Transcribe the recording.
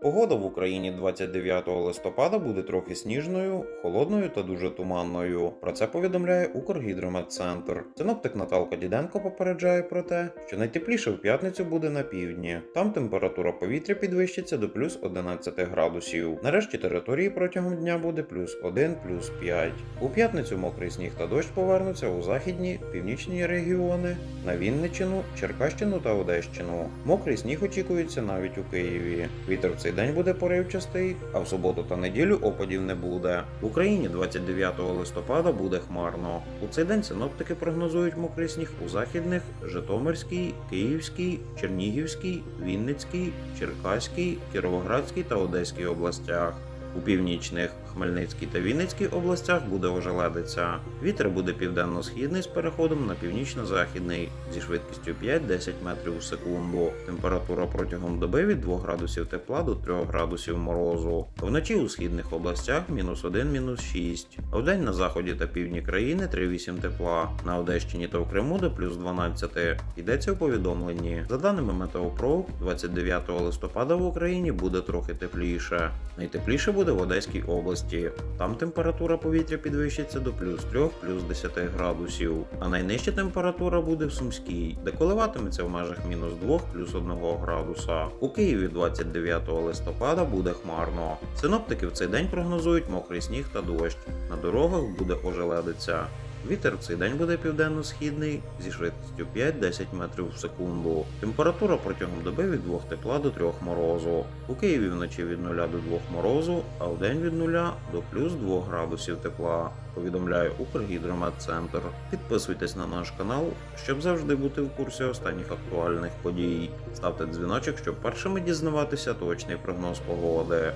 Погода в Україні 29 листопада буде трохи сніжною, холодною та дуже туманною. Про це повідомляє Укргідрометцентр. Синоптик Наталка Діденко попереджає про те, що найтепліше в п'ятницю буде на півдні. Там температура повітря підвищиться до плюс 11 градусів. Нарешті території протягом дня буде плюс 1, плюс 5. У п'ятницю мокрий сніг та дощ повернуться у західні, північні регіони, на Вінниччину, Черкащину та Одещину. Мокрий сніг очікується навіть у Києві. Вітер в цей день буде поривчастий, а в суботу та неділю опадів не буде. В Україні 29 листопада буде хмарно. У цей день синоптики прогнозують мокрий сніг у західних, Житомирській, Київській, Чернігівській, Вінницькій, Черкаській, Кіровоградській та Одеській областях. У північних Хмельницькій та Вінницькій областях буде ожеледиця. Вітер буде південно-східний з переходом на північно-західний зі швидкістю 5-10 метрів у секунду. Температура протягом доби від 2 градусів тепла до 3 градусів морозу. Вночі у східних областях мінус 1, мінус 6. А вдень на заході та півдні країни 3-8 тепла. На Одещині та в Криму до плюс 12. Йдеться у повідомленні. За даними Метеопро, 29 листопада в Україні буде трохи тепліше. Найтепліше буде в Одеській області. Там температура повітря підвищиться до плюс 3, плюс 10 градусів. А найнижча температура буде в Сумській, де коливатиметься в межах мінус 2, плюс 1 градуса. У Києві 29 листопада буде хмарно. Синоптики в цей день прогнозують мокрий сніг та дощ. На дорогах буде ожеледиця. Вітер в цей день буде південно-східний зі швидкістю 5-10 метрів в секунду. Температура протягом доби від 2 тепла до 3 морозу. У Києві вночі від 0 до 2 морозу, а вдень від 0 до плюс 2 градусів тепла. Повідомляє Укргідрометцентр. Підписуйтесь на наш канал, щоб завжди бути в курсі останніх актуальних подій. Ставте дзвіночок, щоб першими дізнаватися точний прогноз погоди.